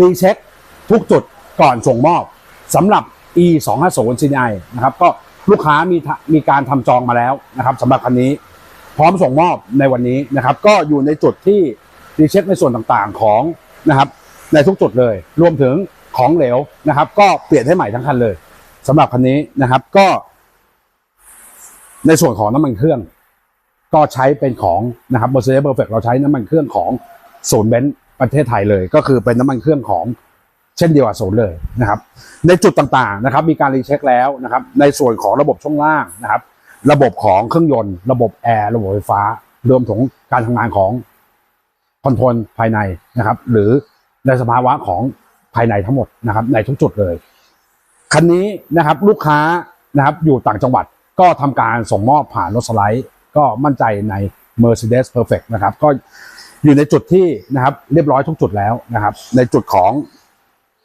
รีเช็คทุกจุดก่อนส่งมอบสำหรับ e 2 5 0 CDI นะครับก็ลูกค้ามีมีการทำจองมาแล้วนะครับสำหรับคันนี้ พร้อมส่งมอบในวันนี้นะครับ ก็อยู่ในจุดที่รีเช็คในส่วนต่างๆของนะครับ ในทุกจุดเลย รวมถึงของเหลวนะครับ ก็เปลี่ยนให้ใหม่ทั้งคันเลยสำหรับคันนี้นะครับก็ ในส่วนของน้ำมันเครื่อง ก็ใช้เป็นของนะครับ Mercedes Perfect เราใช้น้ำมันเครื่องของศูนย์เบนซ์ ประเทศไทยเลย ก็คือเป็นน้ำมันเครื่องของเช่นเดียวกับศูนย์เลยนะครับ ในจุดต่างๆนะครับ มีการรีเช็คแล้วนะครับ ในส่วนของระบบช่องล่างนะครับ ระบบของเครื่องยนต์ ระบบแอร์ระบบไฟฟ้ารวมถึงการทำงานของคอนโทรลภายในนะครับ หรือในสภาวะของภายในทั้งหมดนะครับ ในทุกจุดเลยคันนี้นะครับลูกค้านะครับอยู่ต่างจังหวัดก็ทำการส่งมอบผ่านรถสไลด์ ก็มั่นใจใน Mercedes Perfect นะครับ ก็ อยู่ในจุดที่นะครับเรียบร้อยทุกจุดแล้วนะครับ ในจุดของ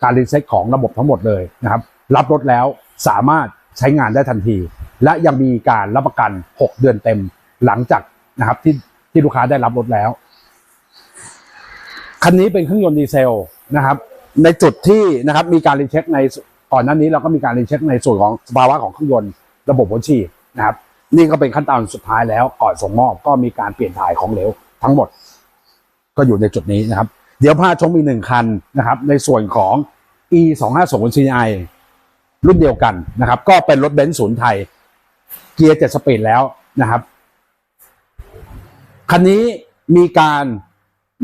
การรีเซ็ตของระบบทั้งหมดเลยนะครับ รับรถแล้วสามารถใช้งานได้ทันที และยังมีการรับประกัน 6 เดือนเต็มหลังจากนะครับที่ที่ลูกค้าได้รับรถแล้ว คันนี้เป็นเครื่องยนต์ดีเซลนะครับ ในจุดที่นะครับมีการรีเช็คในก่อนหน้านี้เราก็มีการรีเช็คในส่วนของสภาวะของเครื่องยนต์ระบบหัวฉีดนะครับ นี่ก็เป็นขั้นตอนสุดท้ายแล้วก่อนส่งมอบก็มีการเปลี่ยนถ่ายของเหลวทั้งหมด ก็อยู่ในจุดนี้นะครับ เดี๋ยวพาชมอีกหนึ่งคันนะครับ ในส่วนของ e 2 5 0 CI รุ่นเดียวกันนะครับ ก็เป็นรถเบนซ์ศูนย์ไทย เกียร์เจ็ดสปีดแล้วนะครับ คันนี้มีการ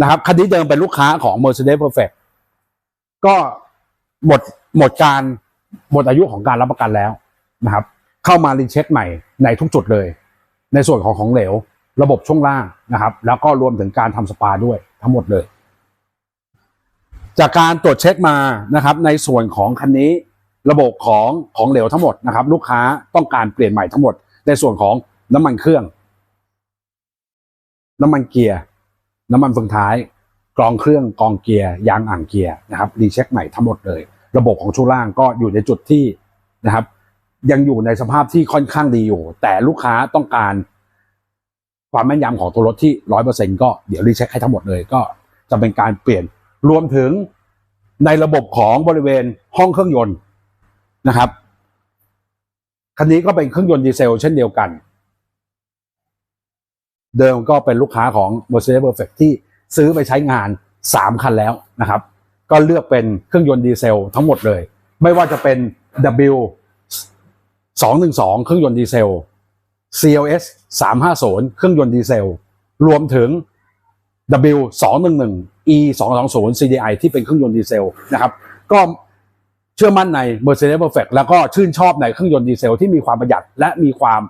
นะครับคันนี้เดิมเป็นลูกค้าของ Mercedes Perfect ก็หมดหมดการหมดอายุของการรับประกันแล้วนะครับ เข้ามารีเช็คใหม่ในทุกจุดเลย ในส่วนของของเหลว ระบบช่วงล่างนะครับ แล้วก็รวมถึงการทำสปาด้วยทั้งหมดเลย จากการตรวจเช็คมานะครับ ในส่วนของคันนี้ระบบของของเหลวทั้งหมดนะครับ ลูกค้าต้องการเปลี่ยนใหม่ทั้งหมด ในส่วนของน้ำมันเครื่อง น้ำมันเกียร์ น้ำมันเฟืองท้าย กรองเครื่องกรองเกียร์ยางอ่างเกียร์นะครับรีเช็คใหม่ทั้งหมดเลย ระบบของช่วงล่างก็อยู่ในจุดที่นะครับ ยังอยู่ในสภาพที่ค่อนข้างดีอยู่ แต่ลูกค้าต้องการ ความแม่นยำของตัวรถที่ร้อยเปอร์เซ็นก็เดี๋ยวรีเช็คให้ทั้งหมดเลยก็จะเป็นการเปลี่ยนรวมถึงในระบบของบริเวณห้องเครื่องยนต์นะครับคันนี้ก็เป็นเครื่องยนต์ดีเซลเช่นเดียวกัน เดิมก็เป็นลูกค้าของ Mercedes Perfect ที่ซื้อไปใช้งาน 3 คันแล้วนะครับ ก็เลือกเป็นเครื่องยนต์ดีเซลทั้งหมดเลย ไม่ว่าจะเป็น W 212 เครื่องยนต์ดีเซล CLS 350เครื่องยนต์ดีเซล รวมถึง W 211 E 220 CDI ที่เป็นเครื่องยนต์ดีเซลนะครับ ก็เชื่อมั่นใน Mercedes Perfect แล้วก็ชื่นชอบในเครื่องยนต์ดีเซลที่มีความประหยัดและมีความ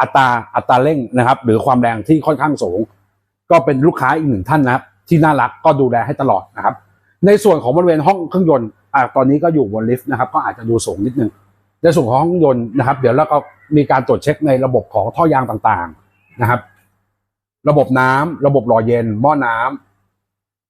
อัตราอัตราเร่งนะครับ หรือความแรงที่ค่อนข้างสูง ก็เป็นลูกค้าอีกหนึ่งท่านนะครับ ที่น่ารักก็ดูแลให้ตลอดนะครับ ในส่วนของบริเวณห้องเครื่องยนต์อ่าตอนนี้ก็อยู่บนลิฟต์นะครับ ก็อาจจะดูสูงนิดนึงในส่วนของห้องยนต์นะครับ เดี๋ยวเราก็ มีการตรวจเช็คในระบบของท่อยางต่างๆนะครับ ระบบน้ำระบบหล่อเย็น หม้อน้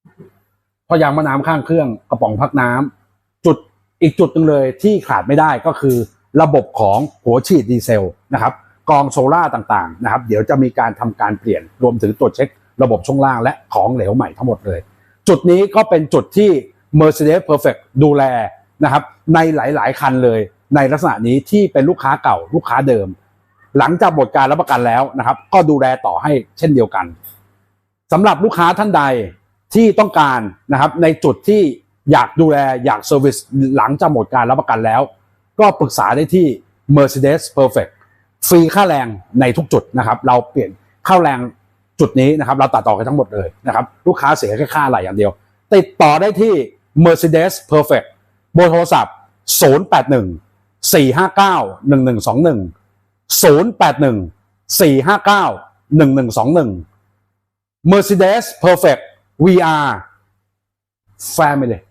ำท่อยางหม้อน้ำข้างเครื่องกระป๋องพักน้ำจุดอีกจุดหนึ่งเลยที่ขาดไม่ได้ก็คือ ระบบของหัวฉีดดีเซลนะครับ กองโซล่าต่างๆนะครับ เดี๋ยวจะมีการทำการเปลี่ยนรวมถึงตรวจเช็ค ระบบช่วงล่างและของเหลวใหม่ทั้งหมดเลย จุดนี้ก็เป็นจุดที่ Mercedes Perfect ดูแลนะครับในหลาย ๆ คันเลย ในลักษณะนี้ที่เป็นลูกค้าเก่าลูกค้าเดิม หลังจากหมดการรับประกันแล้วนะครับ ก็ดูแลต่อให้เช่นเดียวกันสำหรับลูกค้าท่านใดที่ต้องการนะครับ ในจุดที่อยากดูแลอยากเซอร์วิสหลังจากหมดการรับประกันแล้ว ก็ปรึกษาได้ที่ Mercedes Perfect ฟรีค่าแรงในทุกจุดนะครับ เราเปลี่ยนค่าแรงจุดนี้นะครับ เราตัดต่อกันทั้งหมดเลยนะครับ ลูกค้าเสียแค่ค่าอะไรอย่างเดียว ติดต่อได้ที่ Mercedes Perfect เบอร์โทรศัพท์ 081 459 1121 081 459 1121 Mercedes Perfect VR Family